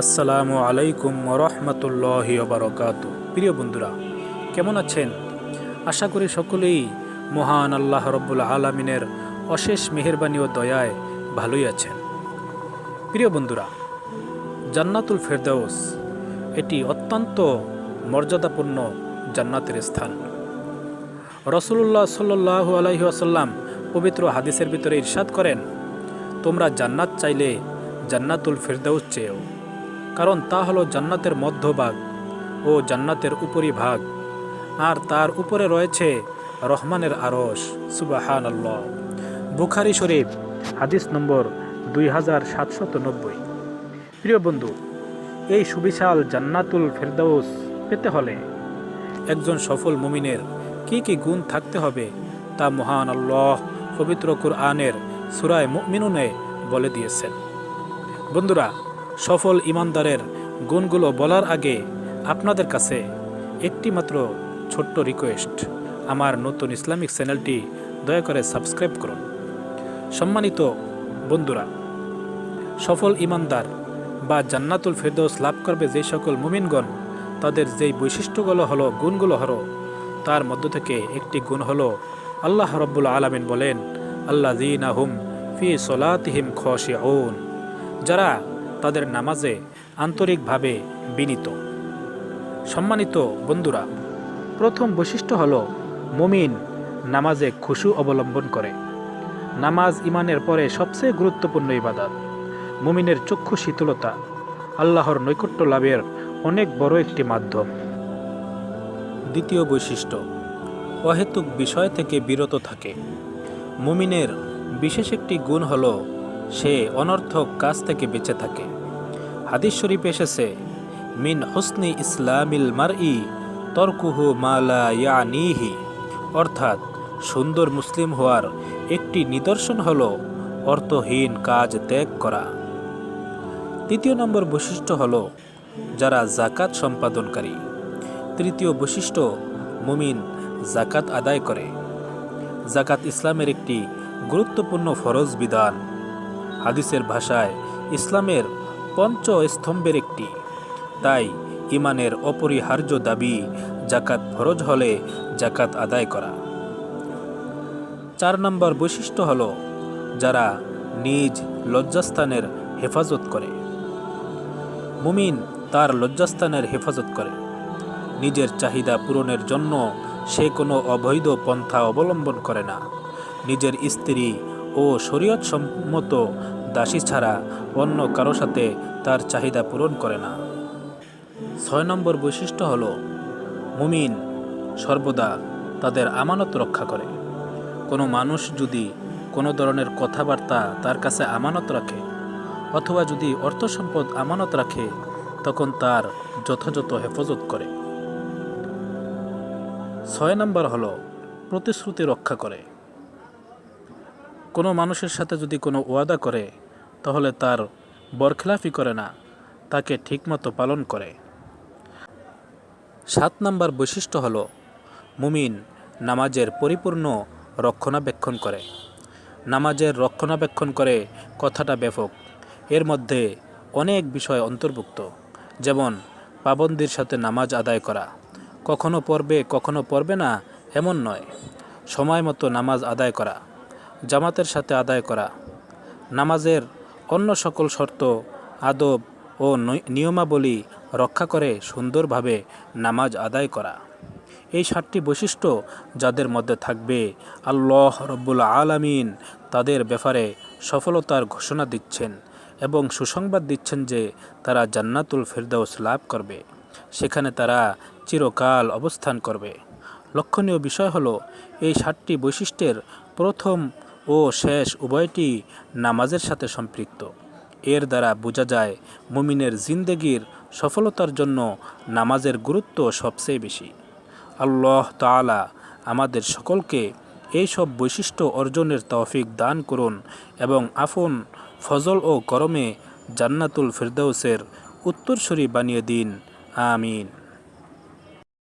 আসসালামু আলাইকুম রহমতুল্লাহ বারকাত। প্রিয় বন্ধুরা, কেমন আছেন? আশা করি সকলেই মহান আল্লাহ রব্বুল আলমিনের অশেষ মেহরবানি ও দয়ায় ভালোই আছেন। প্রিয় বন্ধুরা, জান্নাতুল ফেরদাউস এটি অত্যন্ত মর্যাদাপূর্ণ জান্নাতের স্থান। রসুল্লাহ সাল্লাহ আলহি আসাল্লাম পবিত্র হাদিসের ভিতরে ইরশাদ করেন, তোমরা জান্নাত চাইলে জান্নাতুল ফেরদাউস চেয়েও। কারণ তা হলো জান্নাতের মধ্যভাগ ও জান্নাতের উপরিভাগ, আর তার উপরে রয়েছে রহমানের আরস সুবাহান আল্লাহ বুখারি শরীফ, হাদিস নম্বর দুই হাজার সাতশত নব্বই। প্রিয় বন্ধু, এই সুবিশাল জান্নাতুল ফেরদাউস পেতে হলে একজন সফল মুমিনের কি কি গুণ থাকতে হবে তা মহান আল্লাহ পবিত্র কুরআনের সুরায় মুমিনুনে বলে দিয়েছেন। বন্ধুরা সফল ইমানদারের গুণগুলো বলার আগে আপনাদের কাছে একটি মাত্র ছোট্ট রিকোয়েস্ট আমার নতুন ইসলামিক চ্যানেলটি দয়া করে সাবস্ক্রাইব করুন। সম্মানিত বন্ধুরা, সফল ইমানদার বা জান্নাতুল ফেরদৌস লাভ করবে যে সকল মুমিনগণ, তাদের যেই বৈশিষ্ট্যগুলো হলো, গুণগুলো হলো, তার মধ্য থেকে একটি গুণ হলো আল্লাহ রব্বুল আলমিন বলেন আল্লাহ জিন আহুম ফি সলাতিহিম খশিউন। যারা তাদের নামাজে আন্তরিকভাবে বিনীত। সম্মানিত বন্ধুরা, প্রথম বৈশিষ্ট্য হল মুমিন নামাজে খুশু অবলম্বন করে। নামাজ ইমানের পরে সবচেয়ে গুরুত্বপূর্ণ ইবাদত, মুমিনের চক্ষু শীতলতা, আল্লাহর নৈকট্য লাভের অনেক বড় একটি মাধ্যম। দ্বিতীয় বৈশিষ্ট্য, অহেতুক বিষয় থেকে বিরত থাকে। মুমিনের বিশেষ একটি গুণ হল সে অনর্থক কাজ থেকে বেঁচে থাকে। হাদিস শরীফ এসেছে, মিন হুসনি ইসলামিল মারই তর্কুহু মালা ইয়ানিহি। অর্থাৎ, সুন্দর মুসলিম হওয়ার একটি নিদর্শন হল অর্থহীন কাজ ত্যাগ করা। তৃতীয় নম্বর বৈশিষ্ট্য হল যারা জাকাত সম্পাদনকারী। তৃতীয় বৈশিষ্ট্য, মুমিন জাকাত আদায় করে। জাকাত ইসলামের একটি গুরুত্বপূর্ণ ফরজ বিধান। হাদিসের ভাষায় ইসলামের পঞ্চ স্তম্ভের একটি। তাই ইমানের অপরিহার্য দাবি জাকাত ফরজ হলে জাকাত আদায় করা। চার নম্বর বৈশিষ্ট্য হল যারা নিজ লজ্জাস্থানের হেফাজত করে। মুমিন তার লজ্জাস্থানের হেফাজত করে। নিজের চাহিদা পূরণের জন্য সে কোনো অবৈধ পন্থা অবলম্বন করে না। নিজের স্ত্রী ও শরীয়ত সম্মত দাসী ছাড়া অন্য কারও সাথে তার চাহিদা পূরণ করে না। ছয় নম্বর বৈশিষ্ট্য হল, মুমিন সর্বদা তাদের আমানত রক্ষা করে। কোনো মানুষ যদি কোনো ধরনের কথাবার্তা তার কাছে আমানত রাখে অথবা যদি অর্থ সম্পদ আমানত রাখে, তখন তার যথাযথ হেফাজত করে। ছয় নম্বর হলো, প্রতিশ্রুতি রক্ষা করে। কোনো মানুষের সাথে যদি কোনো ওয়াদা করে, তাহলে তার বরখেলাফি করে না, তাকে ঠিকমতো পালন করে। সাত নম্বর বৈশিষ্ট্য হল, মুমিন নামাজের পরিপূর্ণ রক্ষণাবেক্ষণ করে। নামাজের রক্ষণাবেক্ষণ করে কথাটা ব্যাপক। এর মধ্যে অনেক বিষয় অন্তর্ভুক্ত, যেমন পাবন্দির সাথে নামাজ আদায় করা। কখনো পড়বে কখনো পড়বে না, এমন নয়। সময় মতো নামাজ আদায় করা। জামাতের সাথে আদায় করা। নামাজের অন্য সকল শর্ত, আদব ও নিয়মাবলী রক্ষা করে সুন্দরভাবে নামাজ আদায় করা। এই সাতটি বৈশিষ্ট্য যাদের মধ্যে থাকবে, আল্লাহ রব্বুল আলামিন তাদের ব্যাপারে সফলতার ঘোষণা দিচ্ছেন এবং সুসংবাদ দিচ্ছেন যে তারা জান্নাতুল ফেরদাউস লাভ করবে। সেখানে তারা চিরকাল অবস্থান করবে। লক্ষণীয় বিষয় হলো, এই সাতটি বৈশিষ্ট্যের প্রথম ও শেষ উভয়টি নামাজের সাথে সম্পৃক্ত। এর দ্বারা বোঝা যায়, মুমিনের জিন্দেগির সফলতার জন্য নামাজের গুরুত্ব সবচেয়ে বেশি। আল্লাহ তালা আমাদের সকলকে এই সব বৈশিষ্ট্য অর্জনের তৌফিক দান করুন এবং আফন, ফজল ও করমে জান্নাতুল ফেরদৌসের উত্তরসূরি বানিয়ে দিন। আমিন।